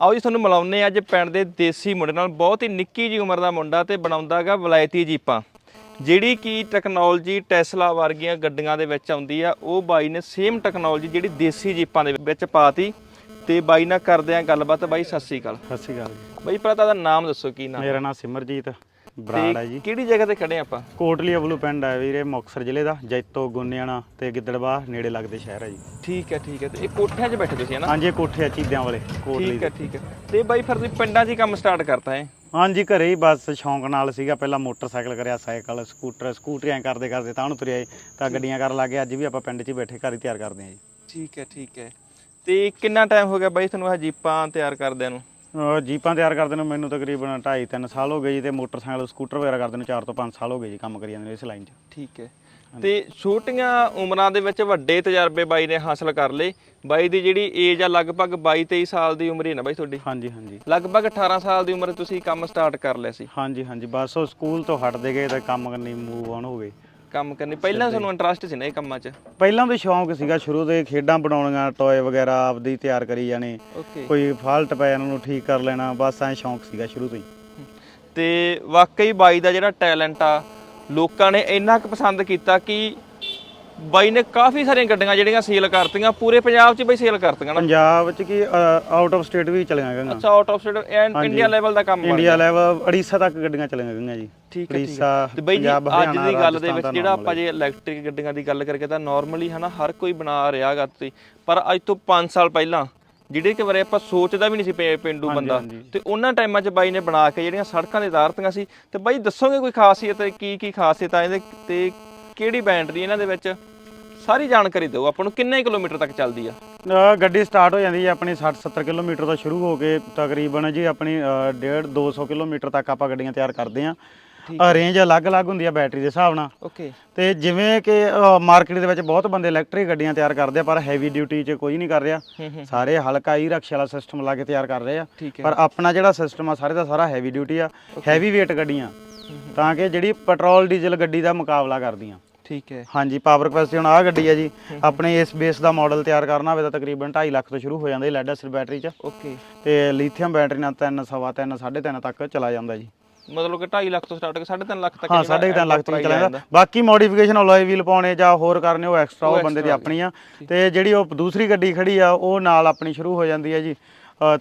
ਆਓ ਜੀ ਤੁਹਾਨੂੰ ਮਿਲਾਉਂਦੇ ਅੱਜ ਪਿੰਡ ਦੇ ਦੇਸੀ ਮੁੰਡੇ ਨਾਲ। ਬਹੁਤ ਹੀ ਨਿੱਕੀ ਜੀ ਉਮਰ ਦਾ ਮੁੰਡਾ ਤੇ ਬਣਾਉਂਦਾਗਾ ਵਲਾਇਤੀ ਜੀਪਾਂ। ਜਿਹੜੀ ਕੀ ਟੈਕਨੋਲੋਜੀ ਟੈਸਲਾ ਵਰਗੀਆਂ ਗੱਡੀਆਂ ਦੇ ਵਿੱਚ ਆਉਂਦੀ ਆ ਉਹ ਬਾਈ ਨੇ ਸੇਮ ਟੈਕਨੋਲੋਜੀ ਜਿਹੜੀ ਦੇਸੀ ਜੀਪਾਂ ਦੇ ਵਿੱਚ ਪਾਤੀ। ਤੇ ਬਾਈ ਨਾਲ ਕਰਦੇ ਆ ਗੱਲਬਾਤ। ਬਾਈ ਸਤਿ ਸ੍ਰੀ ਅਕਾਲ। ਸਤਿ ਸ਼੍ਰੀ ਅਕਾਲ ਬਾਈ ਪਹਿਲਾਂ ਤਾਂ ਉਹਦਾ ਨਾਮ ਦੱਸੋ ਕੀ ਨਾਮ? ਮੇਰਾ ਨਾਮ ਸਿਮਰਜੀਤ। ਬਰਾੜ ਹੈ ਜੀ। ਕਿਹੜੀ ਜਗ੍ਹਾ ਤੇ ਖੜੇ ਆਪਾਂ? ਕੋਟਲੀ ਅਵਲੂ ਪਿੰਡ ਹੈ ਵੀਰੇ ਮੁਕਤਸਰ ਜ਼ਿਲ੍ਹੇ ਦਾ ਜੈਤੋ ਗੁੰਨਿਆਣਾ ਤੇ ਗਿੱਦੜਬਾਹ ਨੇੜੇ ਲੱਗਦੇ ਸ਼ਹਿਰ ਹੈ ਜੀ। ਠੀਕ ਹੈ ਠੀਕ ਹੈ। ਤੇ ਇਹ ਕੋਠਿਆਂ 'ਚ ਬੈਠੇ ਤੁਸੀਂ ਹੈ ਨਾ? ਹਾਂਜੀ ਇਹ ਕੋਠੇ ਆ ਚੀਦਿਆਂ ਵਾਲੇ ਕੋਟਲੀ ਠੀਕ ਹੈ ਠੀਕ ਹੈ। ਤੇ ਬਾਈ ਫਿਰ ਤੁਸੀਂ ਪਿੰਡਾਂ 'ਚ ਹੀ ਕੰਮ ਸਟਾਰਟ ਕਰਤਾ ਹੈ ਹਾਂਜੀ ਘਰੇ ਹੀ ਬਸ ਸ਼ੌਂਕ ਨਾਲ ਸੀਗਾ। ਪਹਿਲਾਂ ਮੋਟਰਸਾਈਕਲ ਕਰਿਆ ਸਾਈਕਲ ਸਕੂਟਰ ਸਕੂਟਰੀਆਂ ਕਰਦੇ ਕਰਦੇ ਤਾਂ ਨੂੰ ਤੁਰਿਆ। ਤਾਂ ਗੱਡੀਆਂ ਕਰਨ ਲੱਗੇ ਅੱਜ ਵੀ ਆਪਾਂ ਪਿੰਡ 'ਚ ਹੀ ਬੈਠੇ ਘਰ ਹੀ ਤਿਆਰ ਕਰਦੇ ਹਾਂ ਜੀ। ਠੀਕ ਹੈ ਠੀਕ ਹੈ। ਤੇ ਕਿੰਨਾ ਟਾਈਮ ਹੋ ਗਿਆ ਬਾਈ ਤੁਹਾਨੂੰ ਇਹ ਜੀਪਾਂ ਤਿਆਰ ਕਰਦਿਆਂ ਨੂੰ? ਅਹ ਜੀਪਾਂ ਤਿਆਰ ਕਰਦੇ ਨੂੰ ਮੈਨੂੰ ਤਕਰੀਬਨ 2.5 3 ਸਾਲ ਹੋ ਗਏ ਜੀ ਤੇ ਮੋਟਰਸਾਈਕਲ ਸਕੂਟਰ ਵਗੈਰਾ ਕਰਦੇ ਨੂੰ 4 ਤੋਂ 5 ਸਾਲ ਹੋ ਗਏ ਜੀ ਕੰਮ ਕਰੀ ਜਾਂਦੇ ਨੂੰ ਇਸ ਲਾਈਨ 'ਚ। ਠੀਕ ਹੈ। ਤੇ ਛੋਟੀਆਂ ਉਮਰਾਂ ਦੇ ਵਿੱਚ ਵੱਡੇ ਤਜਰਬੇ ਬਾਈ ਨੇ ਹਾਸਲ ਕਰ ਲਏ। ਬਾਈ ਦੀ ਜਿਹੜੀ ਏਜ ਆ ਲਗਭਗ 22 23 ਸਾਲ ਦੀ ਉਮਰ ਹੀ ਨਾ ਬਾਈ ਤੁਹਾਡੀ? ਹਾਂਜੀ ਹਾਂਜੀ। ਲਗਭਗ 18 ਸਾਲ ਦੀ ਉਮਰ 'ਚ ਤੁਸੀਂ ਕੰਮ ਸਟਾਰਟ ਕਰ ਲਿਆ ਸੀ। ਹਾਂਜੀ ਹਾਂਜੀ। ਬਸ ਉਹ ਸਕੂਲ ਤੋਂ ਹਟਦੇ ਗਏ ਤਾਂ ਕੰਮ ਕਰਨੀ ਮੂਵ ਆਨ ਹੋ ਗਏ। ਕੰਮ ਕਰਨੀ। ਪਹਿਲਾਂ ਤੁਹਾਨੂੰ ਇੰਟਰਸਟ ਸੀ ਨਾ ਇਹ ਕੰਮਾਂ 'ਚ? ਪਹਿਲਾਂ ਤੋਂ ਸ਼ੌਂਕ ਸੀਗਾ ਸ਼ੁਰੂ ਤੋਂ ਹੀ ਖੇਡਾਂ ਬਣਾਉਣੀਆਂ ਟੋਏ ਵਗੈਰਾ ਆਪਦੀ ਤਿਆਰ ਕਰੀ ਜਾਣੇ। ਓਕੇ ਕੋਈ ਫਾਲਟ ਪਿਆ ਉਹਨਾਂ ਨੂੰ ਠੀਕ ਕਰ ਲੈਣਾ ਬਸ ਐ ਸ਼ੌਂਕ ਸੀਗਾ ਸ਼ੁਰੂ ਤੋਂ ਹੀ। ਤੇ ਵਾਕਈ ਬਾਈ ਦਾ ਜਿਹੜਾ ਟੈਲੈਂਟ ਆ ਲੋਕਾਂ ਨੇ ਇੰਨਾ ਕੁ ਪਸੰਦ ਕੀਤਾ ਕਿ ਬਾਈ ਨੇ ਕਾਫੀ ਸਾਰੀਆਂ ਗੱਡੀਆਂ ਜਿਹੜੀਆਂ ਸੇਲ ਕਰਤੀਆਂ ਪੂਰੇ ਪੰਜਾਬ 'ਚ ਬਈ ਸੇਲ ਕਰਤੀਆਂ ਨਾ? ਪੰਜਾਬ ਚ ਕੀ ਆਊਟ ਆਫ ਸਟੇਟ ਵੀ ਚਲੀਆਂ ਗਈਆਂ। ਅੱਛਾ out of state and India level ਦਾ ਕੰਮ ਬਣ ਇੰਡੀਆ ਲੈਵਲ ਉੜੀਸਾ ਤੱਕ ਗੱਡੀਆਂ ਚਲੀਆਂ ਗਈਆਂ ਜੀ। ਠੀਕ ਹੈ ਠੀਕ ਹੈ। ਤੇ ਬਈ ਜੀ ਪੰਜਾਬ ਅੱਜ ਹਰਿਆਣਾ ਦੀ ਗੱਲ ਦੇ ਵਿੱਚ ਜਿਹੜਾ ਆਪਾਂ ਜੇ ਇਲੈਕਟ੍ਰਿਕ ਗੱਡੀਆਂ ਦੀ ਗੱਲ ਕਰਕੇ ਤਾਂ ਨਾਰਮਲੀ ਹਨਾ ਹਰ ਕੋਈ ਬਣਾ ਰਿਹਾ ਗਾ ਤੁਸੀਂ। ਪਰ ਅੱਜ ਤੋਂ 5 ਸਾਲ ਪਹਿਲਾਂ ਜਿਹੜੇ ਕਿ ਬਾਰੇ ਆਪਾਂ ਸੋਚਦਾ ਵੀ ਨਹੀਂ ਸੀ ਪੇ- ਪੇਂਡੂ ਬੰਦਾ। ਤੇ ਉਹਨਾਂ ਟਾਈਮਾਂ 'ਚ ਬਾਈ ਨੇ ਬਣਾ ਕੇ ਜਿਹੜੀਆਂ ਸੜਕਾਂ ਦੇ ਉਤਾਰਤੀਆਂ ਸੀ। ਤੇ ਬਾਈ ਦੱਸੋਗੇ ਕੋਈ ਖਾਸੀਅਤ ਕੀ ਕੀ ਖਾਸੀਅਤ ਆ ਇਹਦੇ ਤੇ ਕਿਹੜੀ ਬੈਟਰੀ ਇਹਨਾਂ ਦੇ ਵਿੱਚ? ਸਾਰੀ ਜਾਣਕਾਰੀ ਦਿਓ ਆਪਾਂ ਨੂੰ ਕਿੰਨੇ ਕਿਲੋਮੀਟਰ ਤੱਕ ਚੱਲਦੀ ਆ? ਅਹ ਗੱਡੀ ਸਟਾਰਟ ਹੋ ਜਾਂਦੀ ਹੈ ਆਪਣੀ 60 70 ਕਿਲੋਮੀਟਰ ਤੋਂ ਸ਼ੁਰੂ ਹੋ ਕੇ ਤਕਰੀਬਨ ਜੀ ਆਪਣੀ 1.5 200 ਕਿਲੋਮੀਟਰ ਤੱਕ ਆਪਾਂ ਗੱਡੀਆਂ ਤਿਆਰ ਕਰਦੇ ਆਂ। ਰੇਂਜ ਅਲੱਗ-ਅਲੱਗ ਹੁੰਦੀ ਆ ਬੈਟਰੀ ਦੇ ਹਿਸਾਬ ਨਾਲ। ਓਕੇ। ਤੇ ਜਿਵੇਂ ਕਿ ਮਾਰਕੀਟ ਦੇ ਵਿੱਚ ਬਹੁਤ ਬੰਦੇ ਇਲੈਕਟ੍ਰਿਕ ਗੱਡੀਆਂ ਤਿਆਰ ਕਰਦੇ ਆ ਪਰ ਹੈਵੀ ਡਿਊਟੀ 'ਚ ਕੋਈ ਨਹੀਂ ਕਰ ਰਿਹਾ। ਹੂੰ ਹੂੰ। ਸਾਰੇ ਹਲਕਾ ਹੀ ਰਕਸ਼ੇ ਵਾਲਾ ਸਿਸਟਮ ਲਾ ਕੇ ਤਿਆਰ ਕਰ ਰਹੇ ਆ। ਠੀਕ ਹੈ। ਪਰ ਆਪਣਾ ਜਿਹੜਾ ਸਿਸਟਮ ਆ ਸਾਰੇ ਦਾ ਸਾਰਾ ਹੈਵੀ ਡਿਊਟੀ ਆ ਹੈਵੀ weight ਗੱਡੀਆਂ। ਤਾਂ ਕਿ ਜਿਹੜੀ ਪੈਟਰੋਲ ਡੀਜ਼ਲ ਗੱਡੀ ਦਾ ਮੁਕਾਬਲਾ ਕਰਦੀਆਂ। ਠੀਕ ਹੈ। ਹਾਂਜੀ ਪਾਵਰ ਕਪੈਸਿਟੀ ਹੁਣ ਆਹ ਗੱਡੀ ਆ ਜੀ। ਆਪਣੇ ਇਸ ਬੇਸ ਦਾ ਮਾਡਲ ਤਿਆਰ ਕਰਨਾ ਹੋਵੇ ਤਾਂ ਤਕਰੀਬਨ 2.5 ਲੱਖ ਤੋਂ ਸ਼ੁਰੂ ਹੋ ਜਾਂਦਾ ਲੈਡ ਐਸਿਡ ਬੈਟਰੀ 'ਚ। ਓਕੇ ਤੇ ਲਿਥੀਅਮ ਬੈਟਰੀ ਨਾਲ 3 ਸਵਾ 3 3.5 ਤੱਕ ਚਲਾ ਜਾਂਦਾ ਜੀ। ਮਤਲਬ ਕਿ 2.5 ਲੱਖ ਤੋਂ ਸਟਾਰਟ ਕਰਕੇ 3.5 ਲੱਖ ਤੱਕ ਹਾਂ ਜਿਹੜਾ 3.5 ਲੱਖ ਤੱਕ ਚਲਾ ਆ ਜਾਂਦਾ। ਬਾਕੀ ਮੋਡੀਫਿਕੇਸ਼ਨ ਅਲੋਏ ਵੀਲ ਪਾਉਣੇ ਜਾਂ ਹੋਰ ਕਰਨੇ ਉਹ ਐਕਸਟਰਾ ਉਹ ਬੰਦੇ ਦੀ ਆਪਣੀ ਆ। ਤੇ ਜਿਹੜੀ ਉਹ ਦੂਸਰੀ ਗੱਡੀ ਖੜੀ ਆ ਉਹ ਨਾਲ ਆਪਣੀ ਸ਼ੁਰੂ ਹੋ ਜਾਂਦੀ ਹੈ ਜੀ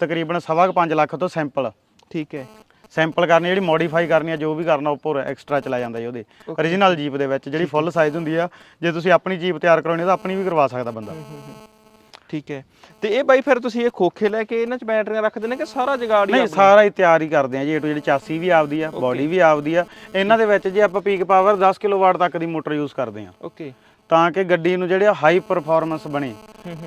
ਤਕਰੀਬਨ ਸਵਾ ਕੁ 5 ਲੱਖ ਤੋਂ ਸੈਂਪਲ ਠੀਕ ਹੈ। ਸੈਂਪਲ ਕਰਨੀ ਜਿਹੜੀ ਮੋਡੀਫਾਈ ਕਰਨੀ ਆ ਜੋ ਵੀ ਕਰਨਾ ਉੱਪਰ ਐਕਸਟਰਾ ਚਲਾ ਜਾਂਦਾ ਜੀ ਉਹਦੇ। Origignal ਜੀਪ ਦੇ ਵਿੱਚ ਜਿਹੜੀ ਫੁੱਲ ਸਾਈਜ਼ ਹੁੰਦੀ ਆ ਜੇ ਤੁਸੀਂ ਆਪਣੀ ਜੀਪ ਤਿਆਰ ਕਰਾਉਣੀ ਤਾਂ ਆਪਣੀ ਵੀ ਕਰਵਾ ਸਕਦਾ ਬੰਦਾ। ਠੀਕ ਹੈ। ਤੇ ਇਹ ਬਾਈ ਫਿਰ ਤੁਸੀਂ ਇਹ ਖੋਖੇ ਲੈ ਕੇ ਇਹਨਾਂ ਚ ਬੈਟਰੀਆਂ ਰੱਖਦੇ ਨੇ ਕਿ ਸਾਰਾ ਜਗਾੜ ਹੀ ਨਹੀਂ ਸਾਰਾ ਹੀ ਤਿਆਰ ਹੀ ਕਰਦੇ ਆ ਜੀ ਇਹ ਤੋਂ ਜਿਹੜੀ ਚਾਸੀ ਵੀ ਆਪਦੀ ਆ ਬਾਡੀ ਵੀ ਆਪਦੀ ਆ। ਇਹਨਾਂ ਦੇ ਵਿੱਚ ਜੇ ਆਪਾਂ ਪੀਕ ਪਾਵਰ 10 ਕਿਲੋਵਾਟ ਤੱਕ ਦੀ ਮੋਟਰ ਯੂਜ਼ ਕਰਦੇ ਆ। ਓਕੇ ਤਾਂ ਕਿ ਗੱਡੀ ਨੂੰ ਜਿਹੜੇ ਹਾਈ ਪਰਫਾਰਮੈਂਸ ਬਣੇ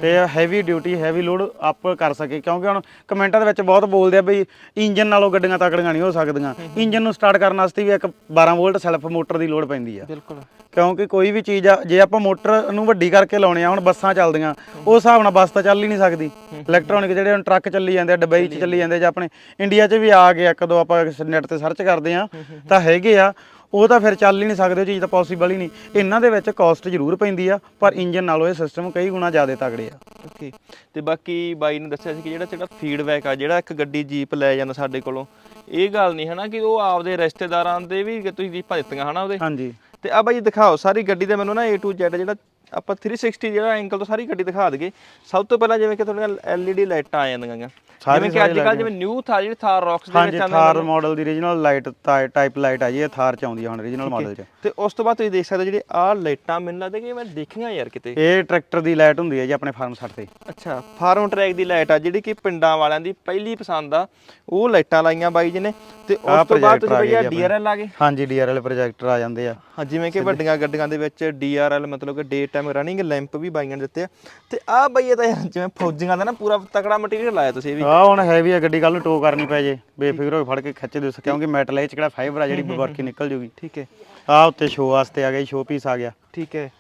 ਤੇ heavy duty heavy load up ਕਰ ਸਕੇ। ਕਿਉਂਕਿ ਹੁਣ ਕਮੈਂਟਾਂ ਦੇ ਵਿੱਚ ਬਹੁਤ ਬੋਲਦੇ ਆ ਬਈ ਇੰਜਨ ਨਾਲੋਂ ਗੱਡੀਆਂ ਤਕੜੀਆਂ ਨਹੀਂ ਹੋ ਸਕਦੀਆਂ। ਇੰਜਨ ਨੂੰ ਸਟਾਰਟ ਕਰਨ ਵਾਸਤੇ ਵੀ ਇੱਕ 12 ਵੋਲਟ ਸੈਲਫ ਮੋਟਰ ਦੀ ਲੋਡ ਪੈਂਦੀ ਆ। ਬਿਲਕੁਲ। ਕਿਉਂਕਿ ਕੋਈ ਵੀ ਚੀਜ਼ ਆ ਜੇ ਆਪਾਂ ਮੋਟਰ ਨੂੰ ਵੱਡੀ ਕਰਕੇ ਲਾਉਣੇ ਆ ਹੁਣ ਬੱਸਾਂ ਚੱਲਦੀਆਂ ਉਸ ਹਿਸਾਬ ਨਾਲ ਬੱਸ ਤਾਂ ਚੱਲ ਹੀ ਨਹੀਂ ਸਕਦੀ। ਇਲੈਕਟ੍ਰੋਨਿਕ ਜਿਹੜੇ ਹੁਣ ਟਰੱਕ ਚੱਲੀ ਜਾਂਦੇ ਆ ਦੁਬਈ 'ਚ ਚੱਲੀ ਜਾਂਦੇ ਜਾਂ ਆਪਣੇ ਇੰਡੀਆ 'ਚ ਵੀ ਆ ਗਏ ਇੱਕ ਦੋ ਆਪਾਂ ਨੈਟ ਤੇ ਸਰਚ ਕਰਦੇ ਆ ਤਾਂ ਹੈਗੇ ਆ। ਉਹ ਤਾਂ ਫਿਰ ਚੱਲ ਹੀ ਨਹੀਂ ਸਕਦੇ ਉਹ ਚੀਜ਼ ਤਾਂ ਪੋਸੀਬਲ ਹੀ ਨਹੀਂ। ਇਹਨਾਂ ਦੇ ਵਿੱਚ ਕਾਸਟ ਜ਼ਰੂਰ ਪੈਂਦੀ ਆ ਪਰ ਇੰਜਨ ਨਾਲੋਂ ਇਹ ਸਿਸਟਮ ਕਈ ਗੁਣਾ ਜ਼ਿਆਦਾ ਤਗੜੇ ਆ। ਓਕੇ ਤੇ ਬਾਕੀ ਬਾਈ ਨੇ ਦੱਸਿਆ ਸੀ ਕਿ ਜਿਹੜਾ ਜਿਹੜਾ ਫੀਡਬੈਕ ਆ ਜਿਹੜਾ ਇੱਕ ਗੱਡੀ ਜੀਪ ਲੈ ਜਾਂਦਾ ਸਾਡੇ ਕੋਲੋਂ ਇਹ ਗੱਲ ਨਹੀਂ ਹਨਾ ਕਿ ਉਹ ਆਪਦੇ ਰਿਸ਼ਤੇਦਾਰਾਂ ਦੇ ਵੀ ਤੁਸੀਂ ਜੀਪਾਂ ਦਿੱਤੀਆਂ ਹਨਾ ਉਹਦੇ? ਹਾਂਜੀ। ਤੇ ਆ ਬਾਈ ਦਿਖਾਓ ਸਾਰੀ ਗੱਡੀ ਦੇ ਮੈਨੂੰ ਨਾ A to Z ਜਿਹੜਾ ਆਪਾਂ 360 ਜਿਹੜਾ ਐਂਗਲ ਤੋਂ ਸਾਰੀ ਗੱਡੀ ਦਿਖਾ ਦਈਏ ਸਭ ਤੋਂ ਪਹਿਲਾਂ ਜਿਵੇਂ ਕਿ ਤੁਹਾਡੀਆਂ LED ਲਾਈਟਾਂ ਆ ਜਾਂਦੀਆਂ ਜਿਵੇਂ ਕਿ ਅੱਜ ਕੱਲ ਜਿਵੇਂ ਨਿਊ ਥਾਰ ਜਿਹੜੀ ਥਾਰ ਰੌਕਸ ਦੇ ਵਿੱਚ ਥਾਰ ਆਉਂਦੇ ਮਾਡਲ ਦੀ ਰੀਜਨਲ ਲਾਈਟ ਟਾਈਪ ਲਾਈਟ ਆ ਜੀ ਇਹ ਥਾਰ ਚ ਆਉਂਦੀ ਹੁਣ ਰੀਜਨਲ ਮਾਡਲ ਚ। ਤੇ ਉਸ ਤੋਂ ਬਾਅਦ ਤੁਸੀਂ ਦੇਖ ਸਕਦੇ ਹੋ ਜਿਹੜੇ ਆਹ ਲਾਈਟਾਂ ਮੈਨੂੰ ਲੱਗਦਾ ਕਿ ਮੈਂ ਦੇਖੀਆਂ ਯਾਰ ਕਿਤੇ। ਇਹ ਟਰੈਕਟਰ ਦੀ ਲਾਈਟ ਹੁੰਦੀ ਹੈ ਜੀ ਆਪਣੇ ਫਾਰਮ ਸੱਟ ਤੇ। ਅੱਛਾ ਫਾਰਮ ਟਰੈਕ ਦੀ ਲਾਈਟ ਆ ਜਿਹੜੀ ਕਿ ਪਿੰਡਾਂ ਵਾਲਿਆਂ ਦੀ ਪਹਿਲੀ ਪਸੰਦ ਆ। ਉਹ ਲਾਈਟਾਂ ਲਾਈਆਂ ਬਾਈ ਜੀ ਨੇ। ਤੇ ਉਸ ਤੋਂ ਬਾਅਦ ਤੁਸੀਂ ਭਈਆ। ਡੀਆਰਐਲ ਆ ਗਏ ਹਾਂਜੀ ਡੀਆਰਐਲ ਪ੍ਰੋਜੈਕਟਰ ਆ ਜਾਂਦੇ ਆ। ਹਾਂ ਜਿਵੇਂ ਕਿ ਵੱਡੀਆਂ ਗੱਡੀਆਂ ਦੇ ਵਿੱਚ ਡੀਆਰਐਲ ਮਤਲਬ ਕਿ ਡੇ ਟਾਈਮ ਰਨਿੰਗ ਲੈਂਪ ਵੀ ਬਾਈਆਂ ਨੇ ਦਿੱਤੇ ਆ। ਤੇ ਆਹ ਬਈ ਇਹ ਤਾਂ ਯਾਰ ਜਿਵੇਂ ਫੌਜੀਆਂ ਦਾ ਨਾ ਪੂਰਾ ਤਕੜਾ ਮਟੀਰੀਅਲ ਲਾਇਆ ਤੁਸੀਂ ਇਹ ਵੀ। ਆ ਹੁਣ ਹੈਵੀ ਆ ਗੱਡੀ ਕੱਲ ਨੂੰ ਟੋ ਕਰਨੀ ਪੈ ਜੇ। ਬੇਫਿਕਰ ਹੋ ਕੇ ਫੜ ਕੇ ਖਿੱਚ ਦਿਓ ਕਿਉਂਕਿ ਮੈਟਲ ਇਹ ਚ ਕਿਹੜਾ ਫਾਈਬਰ ਆ ਜਿਹੜੀ ਵਰਕੀ ਨਿਕਲ ਜੂਗੀ। ਠੀਕ ਹੈ। ਆ ਉੱਤੇ ਸ਼ੋ ਵਾਸਤੇ ਆ ਗਿਆ ਸ਼ੋ ਪੀਸ ਆ ਗਿਆ। ਠੀਕ ਹੈ।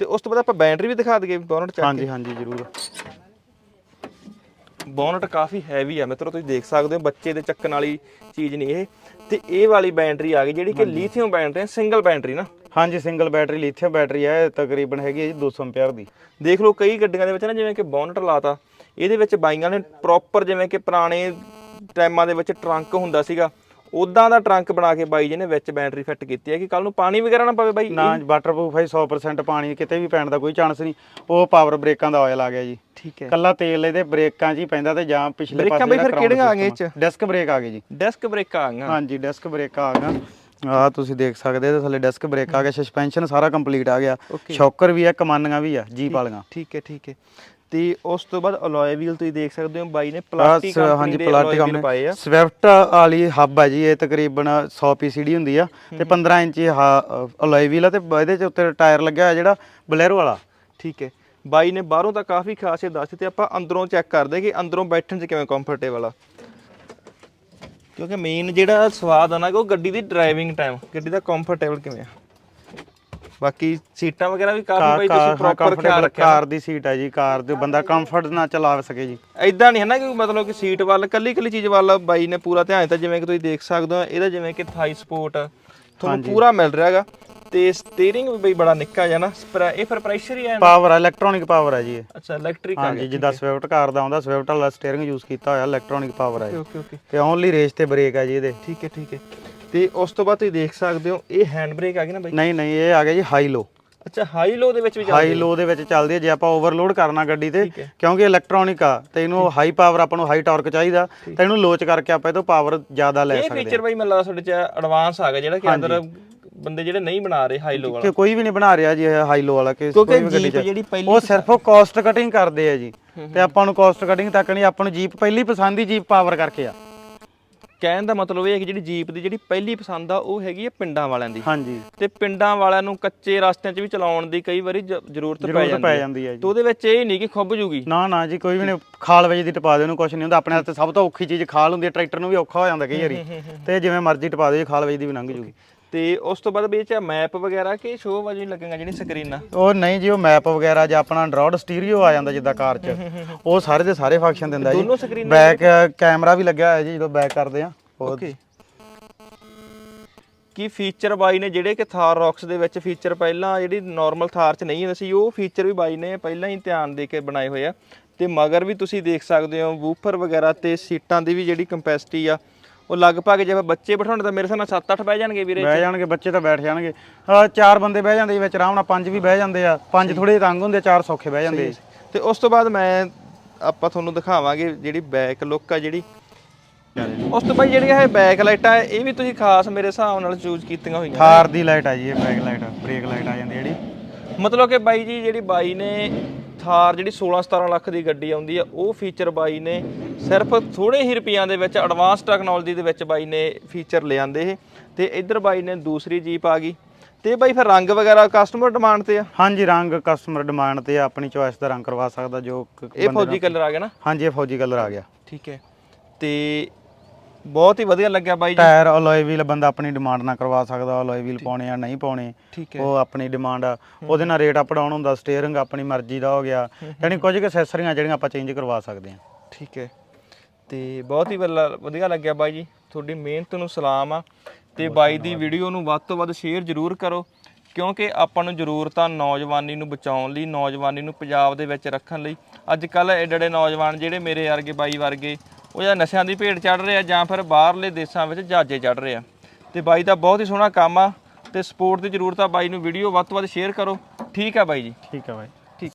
ਤੇ ਉਸ ਤੋਂ ਬਾਅਦ ਆਪਾਂ ਬੈਟਰੀ ਵੀ ਦਿਖਾ ਦਈਏ ਬੋਨਟ ਚੱਕ ਹਾਂਜੀ ਹਾਂਜੀ ਜ਼ਰੂਰ। ਬੋਨਟ ਕਾਫੀ ਹੈਵੀ ਆ ਮਿੱਤਰੋ ਤੁਸੀਂ ਦੇਖ ਸਕਦੇ ਹੋ ਬੱਚੇ ਦੇ ਚੱਕਣ ਵਾਲੀ ਚੀਜ਼ ਨਹੀਂ ਇਹ। ਤੇ ਇਹ ਵਾਲੀ ਬੈਟਰੀ ਆ ਗਈ ਜਿਹੜੀ ਕਿ ਲੀਥੀਅਮ ਬੈਟਰੀ ਸਿੰਗਲ ਬੈਟਰੀ ਨਾ। ਹਾਂਜੀ ਸਿੰਗਲ ਬੈਟਰੀ ਲਿਥੀਅਮ ਬੈਟਰੀ ਹੈ ਇਹ ਤਕਰੀਬਨ ਹੈਗੀ ਹੈ ਜੀ 200 ਐਂਪੀਅਰ ਦੀ। ਦੇਖ ਲਓ ਕਈ ਗੱਡੀਆਂ ਦੇ ਵਿੱਚ ਨਾ ਜਿਵੇਂ ਕਿ ਬੋਨਟ ਲਾਤਾ ਇਹਦੇ ਵਿੱਚ ਬਾਈਆਂ ਨੇ ਪ੍ਰੋਪਰ ਜਿਵੇਂ ਕਿ ਪੁਰਾਣੇ ਟਾਈਮਾਂ ਦੇ ਵਿੱਚ ਟਰੰਕ ਹੁੰਦਾ ਸੀਗਾ ਉਦਾਂ ਦਾ ਟਰੰਕ ਬਣਾ ਕੇ ਬਾਈ ਜੀ ਨੇ ਵਿੱਚ ਬੈਟਰੀ ਫਿੱਟ ਕੀਤੀ ਹੈ ਕਿ ਕੱਲ ਨੂੰ ਪਾਣੀ ਵਗੈਰਾ ਨਾ ਪਵੇ ਬਾਈ? ਨਾ ਵਾਟਰਪ੍ਰੂਫ ਹੈ 100% ਪਾਣੀ ਕਿਤੇ ਵੀ ਪੈਣ ਦਾ ਕੋਈ ਚਾਂਸ ਨਹੀਂ। ਉਹ ਪਾਵਰ ਬ੍ਰੇਕਾਂ ਦਾ ਆਇਲ ਆ ਗਿਆ ਜੀ। ਠੀਕ ਹੈ। ਕੱਲਾ ਤੇਲ ਇਹਦੇ ਬ੍ਰੇਕਾਂ 'ਚ ਹੀ ਪੈਂਦਾ ਤੇ ਜਾਂ ਪਿਛਲੇ ਬ੍ਰੇਕਾਂ ਪਾਸੇ ਬਈ ਫਿਰ ਕਿਹੜੀਆਂ ਆ ਗਈਆਂ ਇਹ 'ਚ? ਡਿਸਕ ਬ੍ਰੇਕ ਆ ਗਏ ਜੀ। ਡੈਸਕ ਬ੍ਰੇਕਾਂ ਆ ਗਈਆਂ। ਹਾਂਜੀ ਡਿਸਕ ਬ੍ਰੇਕ ਆ ਗਿਆ ਆ ਤੁਸੀਂ ਦੇਖ ਸਕਦੇ ਹੋ ਥੱਲੇ ਡਿਸਕ ਬ੍ਰੇਕ ਆ ਗਿਆ ਸਸਪੈਂਸ਼ਨ ਸਾਰਾ ਕੰਪਲੀਟ ਆ ਗਿਆ। Okay. ਸ਼ੌਕਰ ਵੀ ਆ ਕਮਾਨੀਆਂ ਵੀ ਆ ਜੀਪ ਵਾਲੀਆਂ ਠੀਕ ਹੈ ਠੀਕ ਹੈ। ਤੇ ਉਸ ਤੋਂ ਬਾਅਦ ਅਲੋਏ ਵੀਲ ਤੁਸੀਂ ਦੇਖ ਸਕਦੇ ਹੋ ਬਾਈ ਨੇ ਪਲਾਸਟਿਕ ਕੰਪਨੀ ਹਾਂਜੀ ਦੇ ਪਲਾਸਟਿਕ ਪਾਏ ਆ। ਸਵਿਫਟ ਵਾਲੀ ਹੱਬ ਹੈ ਜੀ ਇਹ ਤਕਰੀਬਨ 100 ਪੀਸੀਡੀ ਹੁੰਦੀ ਆ। ਤੇ 15 ਇੰਚੀ ਅਲੋਏ ਵੀਲ ਆ ਤੇ ਬ- ਇਹਦੇ ਚ ਉੱਤੇ ਟਾਇਰ ਲੱਗਿਆ ਹੋਇਆ ਜਿਹੜਾ ਬਲੈਰੋ ਵਾਲਾ। ਠੀਕ ਹੈ। ਬਾਈ ਨੇ ਬਾਹਰੋਂ ਤਾਂ ਕਾਫੀ ਖਾਸੀਅਤ ਦੱਸੀ ਤੇ ਆਪਾਂ ਅੰਦਰੋਂ ਚੈੱਕ ਕਰਦੇ ਕਿ ਅੰਦਰੋਂ ਬੈਠਣ 'ਚ ਕਿਵੇਂ ਕੰਫਰਟੇਬਲ ਆ। ਕਿਉਂਕਿ ਮੇਨ ਜਿਹੜਾ ਸਵਾਦ ਆ ਨਾ ਉਹ ਗੱਡੀ ਦੀ ਡਰਾਈਵਿੰਗ ਟਾਈਮ ਗੱਡੀ ਦਾ ਕੰਫਰਟੇਬਲ ਕਿਵੇਂ ਆ? ਬਾਕੀ ਸੀਟਾਂ ਵਗੈਰਾ ਵੀ ਕਾਫੀ ਬਾਈ ਤੁਸੀਂ ਪ੍ਰੋਪਰ ਖਿਆਲ ਕੰਫਰਟੇਬਲ ਰੱਖਿਆ ਕਾਰ ਦੀ ਸੀਟ ਹੈ ਜੀ ਕਾਰ ਦੇ ਬੰਦਾ ਕੰਫਰਟ ਨਾਲ ਚਲਾ ਸਕੇ ਜੀ। ਐਦਾਂ ਨਹੀਂ ਹੈ ਨਾ ਕਿ ਮਤਲਬ ਕਿ ਸੀਟ ਵੱਲ ਕੱਲੀ ਕੱਲੀ ਚੀਜ਼ ਵੱਲ ਬਾਈ ਨੇ ਪੂਰਾ ਧਿਆਨ ਦਿੱਤਾ ਜਿਵੇਂ ਕਿ ਤੁਸੀਂ ਦੇਖ ਸਕਦੇ ਹੋ ਇਹਦਾ ਜਿਵੇਂ ਕਿ ਥਾਈ ਸਪੋਰਟ ਤੁਹਾਨੂੰ ਪੂਰਾ ਮਿਲ ਰਿਹਾ ਹੈਗਾ। ਤੇ ਸਟੀਅਰਿੰਗ ਵੀ ਬਈ ਬੜਾ ਨਿੱਕਾ ਜਿਹਾ ਨਾ ਸਪਰਾ- ਇਹ ਫਿਰ ਪ੍ਰੈਸ਼ਰ ਹੀ ਹੈ ਨਾ? ਪਾਵਰ ਇਲੈਕਟ੍ਰੋਨਿਕ ਪਾਵਰ ਹੈ ਜੀ ਇਹ। ਅੱਛਾ ਇਲੈਕਟ੍ਰਿਕ ਆ ਹਾਂਜੀ ਜਿੱਦਾਂ ਸਵਿਫਟ ਕਾਰ ਦਾ ਆਉਂਦਾ ਸਵਿਫਟ ਵਾਲਾ ਸਟੀਅਰਿੰਗ ਯੂਜ਼ ਕੀਤਾ ਹੋਇਆ ਇਲੈਕਟ੍ਰੋਨਿਕ ਪਾਵਰ ਹੈ ਗਿਆ ਜੀ। ਓਕੇ ਓਕੇ ਤੇ ਓਨਲੀ ਰੇਸ ਤੇ ਬ੍ਰੇਕ ਹੈ ਜੀ ਇਹਦੇ। ਠੀਕ ਹੈ ਠੀਕ ਹੈ। ਤੇ ਉਸ ਤੋਂ ਬਾਅਦ ਤੁਸੀਂ ਦੇਖ ਸਕਦੇ ਹੋ ਇਹ ਹੈਂਡ ਬ੍ਰੇਕ ਆ ਗਈ ਨਾ ਬਾਈ? ਨਹੀਂ ਨਹੀਂ ਇਹ ਆ ਗਿਆ ਜੀ ਹਾਈ ਲੋ ਅੱਛਾ ਹਾਈ ਲੋ ਦੇ ਵਿੱਚ ਵੀ ਹਾਈ ਲੋ ਦੇ ਵਿੱਚ ਚੱਲਦੀ ਹੈ ਜੇ ਆਪਾਂ ਓਵਰਲੋਡ ਕਰਨਾ ਗੱਡੀ ਤੇ ਠੀਕ ਹੈ। ਕਿਉਂਕਿ ਇਲੈਕਟ੍ਰੋਨਿਕ ਆ ਤੇ ਇਹਨੂੰ ਹਾਈ ਪਾਵਰ ਆਪਾਂ ਨੂੰ ਹਾਈ ਟਾਰਕ ਚਾਹੀਦਾ ਤੇ ਇਹਨੂੰ ਲੋਚ ਕਰਕੇ ਆਪਾਂ ਇਹ ਤੋਂ ਪਾਵਰ ਜ਼ਿਆਦਾ ਲੈ ਇਹ ਸਕਦੇ ਫੀਚਰ ਬਾਈ ਮੈਨੂੰ ਲੱਗਦਾ ਤੁਹਾਡੇ ਚ ਐਡਵਾਂਸ ਆ ਗਿਆ ਜਿਹੜਾ ਕਿ ਅੰਦਰ ਬੰਦੇ ਜਿਹੜੇ ਨਹੀਂ ਬਣਾ ਰਹੇ ਹਾਈ ਲੋ ਵਾਲਾ। ਕਿ ਕੋਈ ਵੀ ਨਹੀਂ ਬਣਾ ਰਿਹਾ ਜੀ ਹਾਈ ਲੋ ਵਾਲਾ ਕਿ ਕਿਉਂਕਿ ਕੋਈ ਵੀ ਗੱਡੀ ਜੀਪ ਜਿਹੜੀ ਪਹਿਲੀ ਉਹ ਸਿਰਫ ਉਹ ਕਾਸਟ ਕਟਿੰਗ ਕਰਦੇ ਆ ਜੀ। ਤੇ ਆਪਾਂ ਨੂੰ ਕਾਸਟ ਕਟਿੰਗ ਤੱਕ ਨਹੀਂ ਆਪਾਂ ਨੂੰ ਜੀਪ ਪਹਿਲੀ ਪਸੰਦ ਹੀ ਜੀਪ ਪਾਵਰ ਕਰਕੇ ਆ। ਕਹਿਣ ਦਾ ਮਤਲਬ ਇਹ ਹੈ ਕਿ ਜਿਹੜੀ ਜੀਪ ਦੀ ਜਿਹੜੀ ਪਹਿਲੀ ਪਸੰਦ ਆ ਉਹ ਹੈਗੀ ਹੈ ਪਿੰਡਾਂ ਵਾਲਿਆਂ ਦੀ। ਹਾਂਜੀ। ਤੇ ਪਿੰਡਾਂ ਵਾਲਿਆਂ ਨੂੰ ਕੱਚੇ ਰਸਤਿਆਂ 'ਚ ਵੀ ਚਲਾਉਣ ਦੀ ਕਈ ਵਾਰੀ ਜ਼ਰੂਰਤ ਪੈ ਜ਼ਰੂਰਤ ਜਾਂਦੀ ਪੈ ਹੈ ਜਾਂਦੀ ਹੈ ਜੀ। ਤੇ ਉਹਦੇ ਵਿੱਚ ਇਹ ਨਹੀਂ ਕਿ ਖੁੱਬ ਜੂਗੀ। ਨਾ ਨਾ ਜੀ ਕੋਈ ਵੀ ਨਹੀਂ। ਖਾਲ ਵਜੇ ਦੀ ਟਪਾ ਦੇ ਉਹਨੂੰ ਕੁਝ ਨਹੀਂ ਹੁੰਦਾ। ਆਪਣੇ ਵਾਸਤੇ ਸਭ ਤੋਂ ਔਖੀ ਚੀਜ਼ ਖਾਲ ਹੁੰਦੀ ਹੈ ਟਰੈਕਟਰ ਨੂੰ ਵੀ ਔਖਾ ਹੋ ਜਾਂਦਾ ਕਈ ਵਾਰੀ। ਤੇ ਜਿਵੇਂ ਮਰਜ਼ੀ ਟਪਾ ਜੀ ਖਾਲ ਵਜੇ ਦੀ ਵੀ ਲੰਘ ਜੂਗੀ। ਤੇ ਉਸ ਤੋਂ ਬਾਅਦ ਵੀ ਇਹ ਚ ਮੈਪ ਵਗੈਰਾ ਕਿ ਸ਼ੋਅ ਵਜੇ ਲੱਗੇਗਾ ਜਿਹੜੀ ਸਕਰੀਨਾਂ ਉਹ ਨਹੀਂ ਜੀ ਉਹ ਮੈਪ ਵਗੈਰਾ ਜਾਂ ਆਪਣਾ ਐਂਡਰੋਇਡ ਸਟੀਰੀਓ ਆ ਜਾਂਦਾ ਜਿੱਦਾਂ ਕਾਰ 'ਚ। ਉਹ ਸਾਰੇ ਦੇ ਸਾਰੇ ਫੰਕਸ਼ਨ ਦਿੰਦਾ ਜੀ। ਦੋਨੋਂ ਬੈਕ ਕੈਮਰਾ ਵੀ ਲੱਗਿਆ ਹੋਇਆ ਜੀ ਜਦੋਂ ਬੈਕ ਕਰਦੇ ਆ। ਉਹ ਓਕੇ ਕੀ ਫੀਚਰ ਬਾਈ ਨੇ ਜਿਹੜੇ ਕਿ ਥਾਰ ਰੌਕਸ ਦੇ ਵਿੱਚ ਫੀਚਰ ਪਹਿਲਾਂ ਜਿਹੜੀ ਨਾਰਮਲ ਥਾਰ 'ਚ ਨਹੀਂ ਹੁੰਦੇ ਸੀ ਉਹ ਫੀਚਰ ਵੀ ਬਾਈ ਨੇ ਪਹਿਲਾਂ ਹੀ ਧਿਆਨ ਦੇ ਕੇ ਬਣਾਏ ਹੋਏ ਆ। ਤੇ ਮਗਰ ਵੀ ਤੁਸੀਂ ਦੇਖ ਸਕਦੇ ਹੋ ਵੂਫਰ ਵਗੈਰਾ ਤੇ ਸੀਟਾਂ ਦੀ ਵੀ ਜਿਹੜੀ ਕੰਪੈਸਿਟੀ ਆ ਉਹ ਲਗਭਗ ਜੇ ਬੱਚੇ ਬਿਠਾਉਣ ਤਾਂ ਮੇਰੇ ਨਾਲ 7-8 ਬਹਿ ਜਾਣਗੇ ਵੀਰੇ ਬਹਿ ਜਾਣਗੇ ਬੱਚੇ ਤਾਂ ਬੈਠ ਜਾਣਗੇ। ਆਹ ਚਾਰ ਬੰਦੇ ਬਹਿ ਜਾਂਦੇ ਵਿੱਚ ਆਰਾਮ ਨਾਲ ਪੰਜ ਵੀ ਬਹਿ ਜਾਂਦੇ ਆ। ਪੰਜ ਥੋੜੇ ਤੰਗ ਹੁੰਦੇ ਆ, ਚਾਰ ਸੌਖੇ ਬਹਿ ਜਾਂਦੇ ਆ। ਤੇ ਉਸ ਤੋਂ ਬਾਅਦ ਮੈਂ ਆਪਾਂ ਤੁਹਾਨੂੰ ਦਿਖਾਵਾਂਗੇ ਜਿਹੜੀ ਬੈਕ ਲੁੱਕ ਆ ਜਿਹੜੀ। ਉਸ ਤੋਂ ਬਾਅਦ ਜਿਹੜੀਆਂ ਇਹ ਬੈਕ ਲਾਈਟਾਂ ਇਹ ਵੀ ਤੁਸੀਂ ਖਾਸ ਮੇਰੇ ਹਿਸਾਬ ਨਾਲ ਚੂਜ਼ ਕੀਤੀਆਂ ਹੋਈਆਂ ਥਾਰ ਦੀ ਲਾਈਟ ਆ ਜੀ ਇਹ ਬੈਕ ਲਾਈਟ ਬ੍ਰੇਕ ਲਾਈਟ ਆ ਜਾਂਦੀ ਜਿਹੜੀ। ਮਤਲਬ ਕਿ ਬਾਈ ਜੀ ਜਿਹੜੀ ਬਾਈ ਨੇ ਥਾਰ ਜਿਹੜੀ 16 17 ਲੱਖ ਦੀ ਗੱਡੀ ਆਉਂਦੀ ਆ ਉਹ ਫੀਚਰ ਬਾਈ ਨੇ ਸਿਰਫ ਥੋੜੇ ਹੀ ਰੁਪਈਆਂ ਦੇ ਵਿੱਚ ਐਡਵਾਂਸ ਟੈਕਨੋਲੋਜੀ ਦੇ ਵਿੱਚ ਬਾਈ ਨੇ ਫੀਚਰ ਲਿਆਂਦੇ ਇਹ। ਤੇ ਇੱਧਰ ਬਾਈ ਨੇ ਦੂਸਰੀ ਜੀਪ ਆ ਗਈ। ਤੇ ਬਾਈ ਫਿਰ ਰੰਗ ਵਗੈਰਾ ਕਸਟਮਰ ਡਿਮਾਂਡ ਤੇ ਆ? ਹਾਂਜੀ ਰੰਗ ਕਸਟਮਰ ਡਿਮਾਂਡ ਤੇ ਆ, ਆਪਣੀ ਚੋਇਸ ਦਾ ਰੰਗ ਕਰਵਾ ਸਕਦਾ ਜੋ ਇਹ ਫੌਜੀ ਕਲਰ ਆ ਗਿਆ ਨਾ? ਹਾਂਜੀ ਇਹ ਫੌਜੀ ਕਲਰ ਆ ਗਿਆ। ਠੀਕ ਹੈ। ਤੇ ਬਹੁਤ ਹੀ ਵਧੀਆ ਲੱਗਿਆ ਬਾਈ ਜੀ। ਟਾਇਰ ਅਲੋਏ ਵੀਲ ਬੰਦਾ ਆਪਣੀ ਡਿਮਾਂਡ ਨਾਲ ਕਰਵਾ ਸਕਦਾ ਅਲੋਏ ਵੀਲ ਪਾਉਣੇ ਆ ਨਹੀਂ ਪਾਉਣੇ ਠੀਕ ਹੈ। ਉਹ ਆਪਣੀ ਡਿਮਾਂਡ ਆ। ਉਹਦੇ ਨਾਲ ਰੇਟ ਅਪ ਡਾਊਨ ਹੁੰਦਾ ਸਟੀਅਰਿੰਗ ਆਪਣੀ ਮਰਜ਼ੀ ਦਾ ਹੋ ਗਿਆ। ਯਾਨੀ ਕੁਝ ਕੁ ਅਸੈਸਰੀਆਂ ਜਿਹੜੀਆਂ ਆਪਾਂ ਚੇਂਜ ਕਰਵਾ ਸਕਦੇ ਹਾਂ ਠੀਕ ਹੈ। ਤੇ ਬਹੁਤ ਹੀ ਵੱਲਾ- ਵਧੀਆ ਲੱਗਿਆ ਬਾਈ ਜੀ। ਤੁਹਾਡੀ ਮਿਹਨਤ ਨੂੰ ਸਲਾਮ ਆ। ਤੇ ਬਾਈ ਦੀ ਵੀਡੀਓ ਨੂੰ ਵੱਧ ਤੋਂ ਵੱਧ ਸ਼ੇਅਰ ਜ਼ਰੂਰ ਕਰੋ ਕਿਉਂਕਿ ਆਪਾਂ ਨੂੰ ਜ਼ਰੂਰਤ ਆ ਨੌਜਵਾਨੀ ਨੂੰ ਬਚਾਉਣ ਲਈ ਨੌਜਵਾਨੀ ਨੂੰ ਪੰਜਾਬ ਦੇ ਵਿੱਚ ਰੱਖਣ ਲਈ ਅੱਜ ਕੱਲ ਏਡੇ ਨੌਜਵਾਨ ਜਿਹੜੇ ਮੇਰੇ ਵਰਗੇ ਬਾਈ ਵਰਗੇ ਉਹ ਜਾਂ ਨਸ਼ਿਆਂ ਦੀ ਭੇਟ ਚੜ ਰਹੇ ਆ ਜਾਂ ਫਿਰ ਬਾਹਰਲੇ ਦੇਸ਼ਾਂ ਵਿੱਚ ਜਹਾਜ਼ੇ ਚੜ ਰਹੇ ਆ। ਤੇ ਬਾਈ ਦਾ ਬਹੁਤ ਹੀ ਸੋਹਣਾ ਕੰਮ ਆ ਤੇ ਸਪੋਰਟ ਦੀ ਜ਼ਰੂਰਤ ਆ ਬਾਈ ਨੂੰ, ਵੀਡੀਓ ਵੱਧ ਤੋਂ ਵੱਧ ਸ਼ੇਅਰ ਕਰੋ। ਠੀਕ ਆ ਬਾਈ ਜੀ। ਠੀਕ ਆ ਬਾਈ।